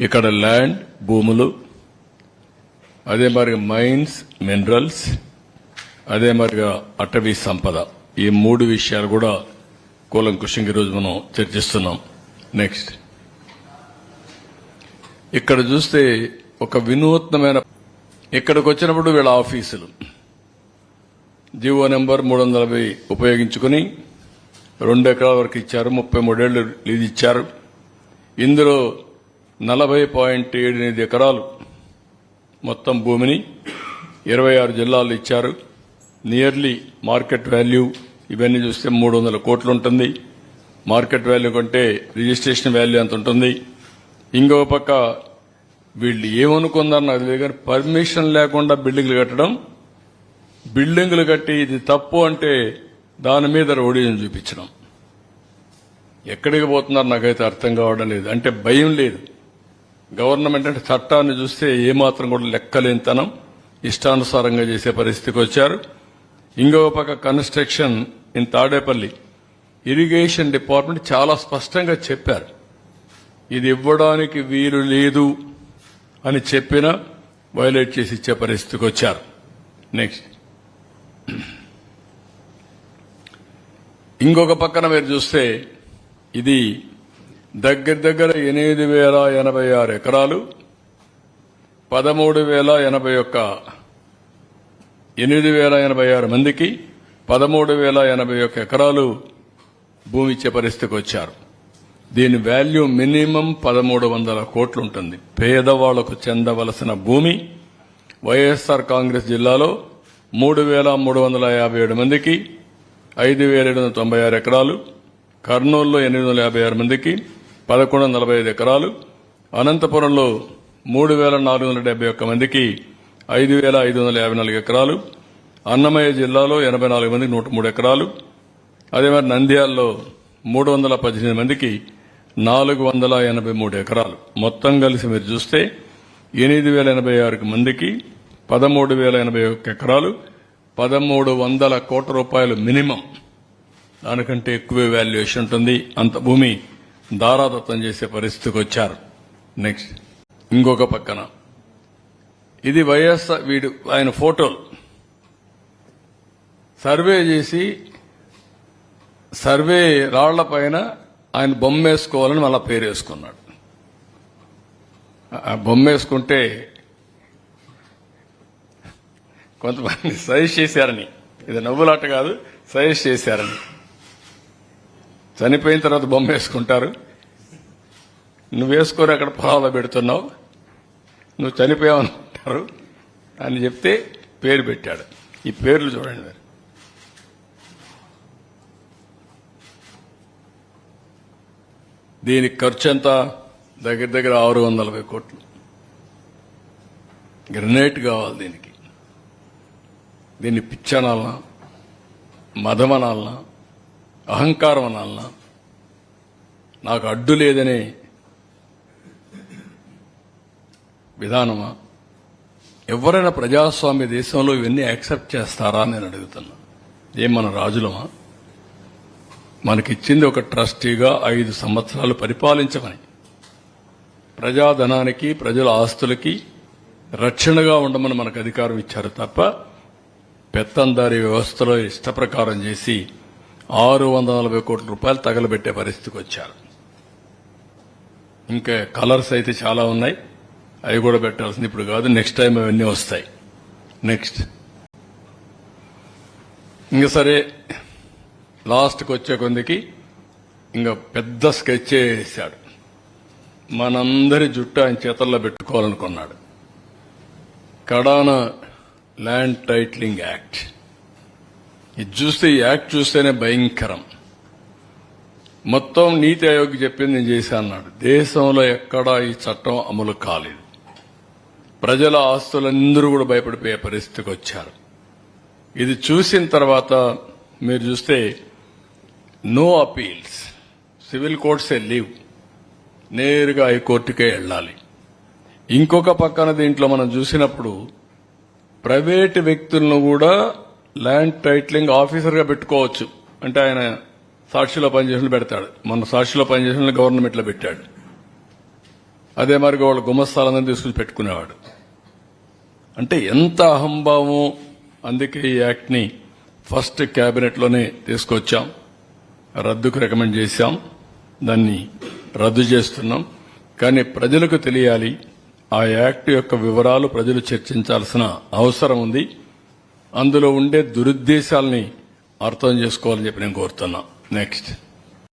ఇక్కడ ల్యాండ్ భూములు అదే మరి మైన్స్ మినరల్స్ అదే మరిగా అటవీ సంపద. ఈ మూడు విషయాలు కూడా కూలంకుషంగా ఈరోజు మనం చర్చిస్తున్నాం. నెక్స్ట్ ఇక్కడ చూస్తే ఒక వినూత్నమైన ఇక్కడికి వచ్చినప్పుడు వీళ్ళ ఆఫీసులు. జీవో నెంబర్ మూడు వందల ఉపయోగించుకుని రెండు ఎకరాల వరకు ఇచ్చారు ముప్పై మూడేళ్ళు లీజ్ ఇచ్చారు. ఇందులో నలభై పాయింట్ ఏడు ఎనిమిది ఎకరాలు మొత్తం భూమిని ఇరవై ఆరు జిల్లాలు ఇచ్చారు. నియర్లీ మార్కెట్ వాల్యూ ఇవన్నీ చూస్తే మూడు వందల కోట్లు ఉంటుంది. మార్కెట్ వాల్యూ కంటే రిజిస్ట్రేషన్ వాల్యూ అంత ఉంటుంది? ఇంకో పక్క వీళ్ళు ఏమనుకున్నారు నాకు తెలియదు కానీ పర్మిషన్ లేకుండా బిల్డింగ్లు కట్టడం బిల్డింగ్లు కట్టి ఇది తప్పు అంటే దాని మీద రోడీని చూపించడం. ఎక్కడికి పోతున్నారు నాకైతే అర్థం కావడం లేదు. అంటే భయం లేదు. గవర్నమెంట్ అంటే చట్టాన్ని చూస్తే ఏమాత్రం కూడా లెక్కలేనితనం ఇష్టానుసారంగా చేసే పరిస్థితికి వచ్చారు. ఇంకో పక్క construction in Tadepalli. Irrigation department చాలా స్పష్టంగా చెప్పారు. ఇది ఇవ్వడానికి వీలు లేదు అని చెప్పినా వైలేట్ చేసి ఇచ్చే పరిస్థితికి వచ్చారు. నెక్స్ట్ ఇంకొక పక్కన మీరు చూస్తే ఇది దగ్గర దగ్గర ఎనిమిది వేల ఎనభై ఆరు ఎకరాలు పదమూడు వేల ఎనభై ఒక్క ఎనిమిది వేల ఎనభై ఆరు మందికి పదమూడు వేల ఎనభై ఒక్క ఎకరాలు భూమి ఇచ్చే పరిస్థితికి వచ్చారు. దీని వాల్యూ మినిమం పదమూడు వందల కోట్లు ఉంటుంది. పేదవాళ్ళకు చెందవలసిన భూమి వైఎస్ఆర్ కాంగ్రెస్ జిల్లాలో మూడు వేల మూడు వందల యాభై ఏడు మందికి ఐదు వేల ఏడు వందల తొంభై ఆరు ఎకరాలు కర్నూలులో ఎనిమిది వందల యాభై ఆరు మందికి పదకొండు నలభై ఐదు ఎకరాలు అనంతపురంలో మూడు వేల నాలుగు వందల డెబ్బై ఒక్క మందికి ఐదు వేల ఐదు వందల యాభై నాలుగు ఎకరాలు అన్నమయ్య జిల్లాలో ఎనభై నాలుగు మందికి నూట మూడు ఎకరాలు అదే మరి నంద్యాలలో మూడు వందల పద్దెనిమిది మందికి నాలుగు వందల ఎనభై మూడు ఎకరాలు. మొత్తం కలిసి మీరు చూస్తే ఎనిమిది వేల ఎనభై ఆరు మందికి పదమూడు వేల ఎనభై ఒక్క ఎకరాలు పదమూడు వందల కోట్ల రూపాయలు మినిమం. దానికంటే ఎక్కువ వాల్యుయేషన్ ఉంటుంది అంత భూమి. దారాదత్తం చేసే పరిస్థితికి వచ్చారు. నెక్స్ట్ ఇంకొక పక్కన. ఇది వైఎస్ఆర్ వీడు ఆయన ఫోటోలు. సర్వే చేసి సర్వే రాళ్ళ పైన ఆయన బొమ్మ వేసుకోవాలని మళ్ళా పేరు వేసుకున్నాడు ఆ బొమ్మ వేసుకుంటే కొంతమంది సజెస్ట్ చేశారని. ఇది నవ్వులాట కాదు సజెస్ట్ చేశారని. చనిపోయిన తర్వాత బొమ్మ వేసుకుంటారు. నువ్వు వేసుకొని అక్కడ పొలాల్లో పెడుతున్నావు. నువ్వు చనిపోయావనుకుంటారు అని చెప్తే పేరు పెట్టాడు. ఈ పేర్లు చూడండి మీరు. దీనికి ఖర్చు ఎంత? దగ్గర దగ్గర ఆరు వందల కోట్లు. గ్రనేట్ కావాలి దీనికి. దీన్ని పిచ్చనాలనా? మదమనాలనా? అహంకారం అనాలనా నాకు అడ్డు లేదనే విధానమా? ఎవరైనా ప్రజాస్వామ్య దేశంలో ఇవన్నీ యాక్సెప్ట్ చేస్తారా నేను అడుగుతున్నా. ఏం మన రాజులమా? మనకిచ్చింది ఒక ట్రస్టీగా ఐదు సంవత్సరాలు పరిపాలించమని. ప్రజాధనానికి ప్రజల ఆస్తులకి రక్షణగా ఉండమని మనకు అధికారం ఇచ్చారు తప్ప పెత్తందారి వ్యవస్థలో ఇష్ట ప్రకారం చేసి ఆరు వందల నలభై కోట్ల రూపాయలు తగలబెట్టే పరిస్థితికి వచ్చారు. ఇంకా కలర్స్ అయితే చాలా ఉన్నాయి. అవి కూడా పెట్టాల్సింది ఇప్పుడు కాదు. నెక్స్ట్ టైం అవన్నీ వస్తాయి. నెక్స్ట్. ఇంకా సరే లాస్ట్కి వచ్చే కొందికి ఇంకా పెద్ద స్కెచ్ వేసాడు. మనందరి జుట్టు ఆయన చేతల్లో పెట్టుకోవాలనుకున్నాడు. కడాన ల్యాండ్ టైట్లింగ్ యాక్ట్. ఇది చూస్తే ఈ యాక్ట్ చూస్తేనే భయంకరం. మొత్తం నీతి ఆయోగ్ చెప్పింది నేను చేశాను అన్నాడు. దేశంలో ఎక్కడా ఈ చట్టం అమలు కాలేదు. ప్రజల ఆస్తులందరూ కూడా భయపడిపోయే పరిస్థితికి వచ్చారు. ఇది చూసిన తర్వాత మీరు చూస్తే నో అపీల్స్. సివిల్ కోర్ట్సే లీవ్. నేరుగా హైకోర్టుకే వెళ్ళాలి. ఇంకొక పక్కన దీంట్లో మనం చూసినప్పుడు ప్రైవేటు వ్యక్తులను కూడా ల్యాండ్ టైటిలింగ్ ఆఫీసర్గా పెట్టుకోవచ్చు. అంటే ఆయన సాక్షిలో పనిచేసిన పెడతాడు. మన సాక్షిలో పనిచేసిన గవర్నమెంట్లో పెట్టాడు. అదే మరి వాళ్ళ గుమస్తాలందరినీ తీసుకుని పెట్టుకునేవాడు. అంటే ఎంత అహంభావం అందుకే ఈ యాక్ట్ని ఫస్ట్ క్యాబినెట్లోనే తీసుకొచ్చాం. రద్దుకు రికమెండ్ చేశాం. దాన్ని రద్దు చేస్తున్నాం. కానీ ప్రజలకు తెలియాలి ఆ యాక్ట్ యొక్క వివరాలు ప్రజలు చర్చించాల్సిన అవసరం ఉంది. అందులో ఉండే దురుద్దేశాల్ని అర్థం చేసుకోవాలని చెప్పి నేను కోరుతున్నా. నెక్స్ట్